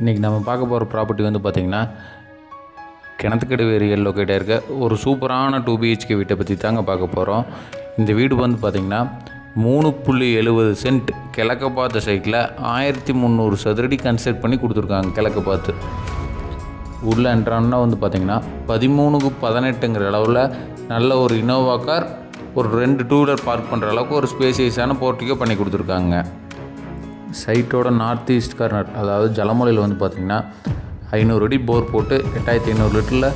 இன்றைக்கி நம்ம பார்க்க போகிற ப்ராப்பர்ட்டி வந்து பார்த்திங்கன்னா கிணத்துக்கடவு ஏரியா லொக்கேட்டாக இருக்க ஒரு சூப்பரான டூ பிஹெச்கே வீட்டை பற்றி தாங்க பார்க்க போகிறோம் இந்த வீடு வந்து பார்த்திங்கன்னா மூணு புள்ளி எழுபது சென்ட் கிழக்க பார்த்த சைட்டில் ஆயிரத்தி முந்நூறு சதுரடி கன்ஸ்ட்ரக்ட் பண்ணி கொடுத்துருக்காங்க கிழக்க பார்த்து உள்ளே என்ட்ரான்னா வந்து பார்த்திங்கன்னா பதிமூணுக்கு பதினெட்டுங்கிற அளவில் நல்ல ஒரு இனோவா கார் ஒரு ரெண்டு டூ வீலர் பார்க் பண்ணுற அளவுக்கு ஒரு ஸ்பேசியஸான போர்ட்டிக்கோ பண்ணி கொடுத்துருக்காங்க. சைட்டோட நார்த் ஈஸ்ட் கார்னர் அதாவது ஜலமலையில் வந்து பார்த்திங்கன்னா ஐநூறு அடி போர் போட்டு எட்டாயிரத்தி ஐநூறு லிட்டரில்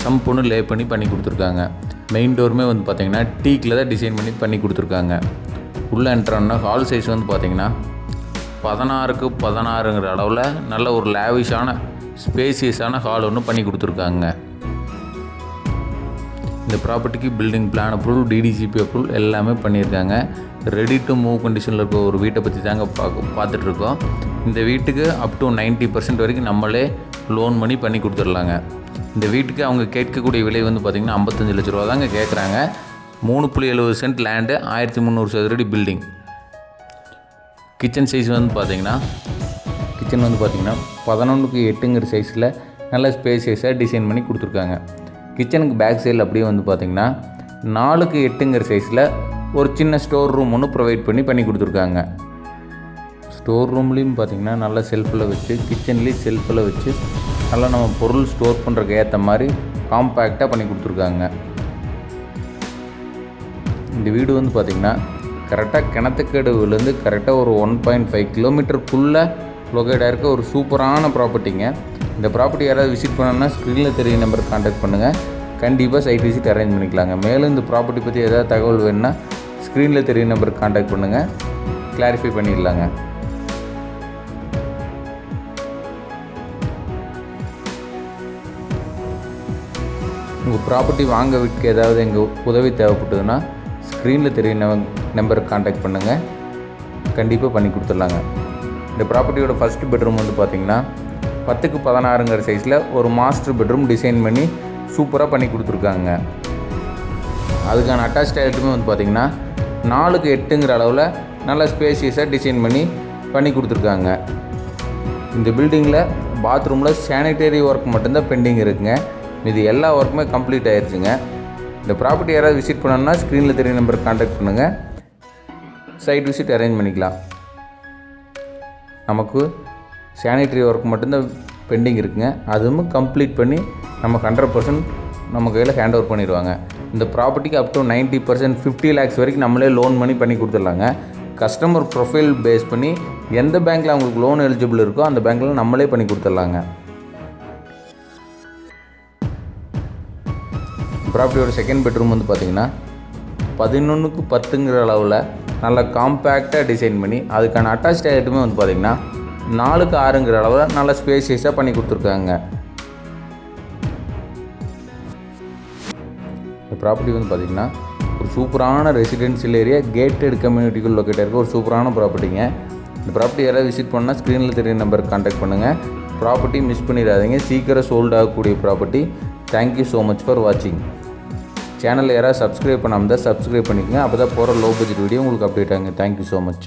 சம்புன்னு ஒன்று லே பண்ணி பண்ணி கொடுத்துருக்காங்க. மெயின் டோருமே வந்து பார்த்திங்கன்னா டீக்கில் தான் டிசைன் பண்ணி பண்ணி கொடுத்துருக்காங்க. உள்ளே என்ட்ரான்னா ஹால் சைஸ் வந்து பார்த்திங்கன்னா பதினாறுக்கு பதினாறுங்கிற அளவில் நல்ல ஒரு லேவிஷான ஸ்பேசியஸான ஹால் ஒன்று பண்ணி கொடுத்துருக்காங்க. இந்த ப்ராப்பர்ட்டிக்கு building plan approval DTCP approval எல்லாமே பண்ணியிருக்காங்க. ரெடி டு மூவ் கண்டிஷனில் இருக்க ஒரு வீட்டை பற்றி தாங்க பார்க்க பார்த்துட்ருக்கோம். இந்த வீட்டுக்கு அப் டு 90% பர்சன்ட் வரைக்கும் நம்மளே லோன் பண்ணி பண்ணி கொடுத்துடலாங்க இந்த வீட்டுக்கு அவங்க கேட்கக்கூடிய விலை வந்து பார்த்திங்கன்னா ஐம்பத்தஞ்சு லட்ச ரூபா தாங்க கேட்குறாங்க மூணு புள்ளி எழுபது சென்ட் லேண்டு ஆயிரத்தி முந்நூறு சதுரடி பில்டிங் கிச்சன் சைஸ் வந்து பார்த்தீங்கன்னா கிச்சன் வந்து பார்த்திங்கன்னா பதினொன்றுக்கு எட்டுங்கிற சைஸில் நல்ல ஸ்பேசியஸாக டிசைன் பண்ணி கொடுத்துருக்காங்க. கிச்சனுக்கு பேக் சைடில் அப்படியே வந்து பார்த்தீங்கன்னா நாலுக்கு எட்டுங்கிற சைஸில் ஒரு சின்ன ஸ்டோர் ரூம் ஒன்று ப்ரொவைட் பண்ணி பண்ணி கொடுத்துருக்காங்க. ஸ்டோர் ரூம்லேயும் பார்த்தீங்கன்னா நல்ல செல்ஃபில் வச்சு கிச்சன்லேயும் செல்ஃபில் வச்சு நல்லா நம்ம பொருள் ஸ்டோர் பண்ணுறதுக்கு ஏற்ற மாதிரி காம்பேக்டாக பண்ணி கொடுத்துருக்காங்க. இந்த வீடு வந்து பார்த்திங்கன்னா கரெக்டாக கிணத்துக்கடுவுலேருந்து கரெக்டாக ஒரு ஒன் பாயிண்ட் ஃபைவ் கிலோமீட்டருக்குள்ளே லொக்கேட்டாக இருக்க ஒரு சூப்பரான ப்ராப்பர்ட்டிங்க இந்த ப்ராப்பர்ட்டி யாராவது விசிட் பண்ணணும்னா ஸ்க்ரீனில் தெரிய நம்பருக்கு காண்டாக்ட் பண்ணுங்கள் கண்டிப்பாக சைட் விசிட் அரேஞ்ச் பண்ணிக்கலாங்க. மேலும் இந்த ப்ராப்பர்ட்டி பற்றி ஏதாவது தகவல் வேணுன்னா ஸ்க்ரீனில் தெரிய நம்பருக்கு காண்டாக்ட் பண்ணுங்கள் கிளாரிஃபை பண்ணிடலாங்க. உங்கள் ப்ராப்பர்ட்டி வாங்க விற்க ஏதாவது எங்கள் உதவி தேவைப்பட்டதுன்னா ஸ்க்ரீனில் தெரிய நம்பருக்கு காண்டாக்ட் பண்ணுங்கள் கண்டிப்பாக பண்ணி கொடுத்துடலாங்க. இந்த ப்ராப்பர்ட்டியோட ஃபஸ்ட் பெட்ரூம் வந்து பார்த்திங்கன்னா பத்துக்கு பதினாறுங்கிற சைஸில் ஒரு மாஸ்டர் பெட்ரூம் டிசைன் பண்ணி சூப்பராக பண்ணி கொடுத்துருக்காங்க. அதுக்கான அட்டாச் டாய்லெட்டுமே வந்து பார்த்திங்கன்னா நாலுக்கு எட்டுங்கிற அளவில் நல்ல ஸ்பேசியஸாக டிசைன் பண்ணி பண்ணி கொடுத்துருக்காங்க. இந்த பில்டிங்கில் பாத்ரூமில் சானிடரி ஒர்க் மட்டும்தான் பெண்டிங் இருக்குங்க. இது எல்லா ஒர்க்குமே கம்ப்ளீட் ஆயிடுச்சுங்க இந்த ப்ராப்பர்ட்டி யாராவது விசிட் பண்ணணும்னா ஸ்க்ரீனில் தெரிய நம்பருக்கு காண்டாக்ட் பண்ணுங்கள் சைட் விசிட் அரேஞ்ச் பண்ணிக்கலாம். நமக்கு சானிட்டரி ஒர்க் மட்டும்தான் பெண்டிங் இருக்குங்க. அதுவும் கம்ப்ளீட் பண்ணி நமக்கு ஹண்ட்ரட் பர்சன்ட் நம்ம கையில் ஹேண்ட் ஓவர் பண்ணிடுவாங்க. இந்த ப்ராப்பர்ட்டிக்கு up to ninety percent fifty lakhs வரைக்கும் நம்மளே லோன் பண்ணி பண்ணி கொடுத்துட்லாங்க. கஸ்டமர் ப்ரொஃபைல் பேஸ் பண்ணி எந்த பேங்க்கில் அவங்களுக்கு லோன் எலிஜிபிள் இருக்கோ அந்த பேங்க்கில் நம்மளே பண்ணி கொடுத்துட்லாங்க. ப்ராப்பர்ட்டியோட செகண்ட் பெட்ரூம் வந்து பார்த்திங்கன்னா பதினொன்றுக்கு பத்துங்கிற அளவில் நல்ல காம்பேக்டாக டிசைன் பண்ணி அதுக்கான அட்டாச் டாய்லெட்டுமே வந்து பார்த்திங்கன்னா நாலுக்கு ஆறுங்கிற அளவில் நல்லா ஸ்பேசியஸாக பண்ணி கொடுத்துருக்காங்க. ப்ராப்பர்ட்டி வந்து பார்த்திங்கன்னா ஒரு சூப்பரான ரெசிடென்ஷியல் ஏரியா கேட்டட் கம்யூனிட்டிக்குள் லொக்கேட் இருக்க. ஒரு சூப்பரான ப்ராப்பர்ட்டிங்க இந்த ப்ராப்பர்ட்டி யாராவது விசிட் பண்ணால் ஸ்க்ரீனில் தெரிய நம்பருக்கு காண்டாக்ட் பண்ணுங்கள் ப்ராப்பர்ட்டி மிஸ் பண்ணிடாதீங்க. சீக்கிரம் சோல்ட் ஆகக்கூடிய property thank you so much for வாட்சிங் சேனலில் யாராவது சப்ஸ்கிரைப் பண்ணாமல் தான் சப்ஸ்கிரைப் பண்ணிக்கோங்க. அப்போ தான் போகிற லோ பட்ஜெட் வீடியோ உங்களுக்கு அப்டேட் ஆகுங்க. Thank you so much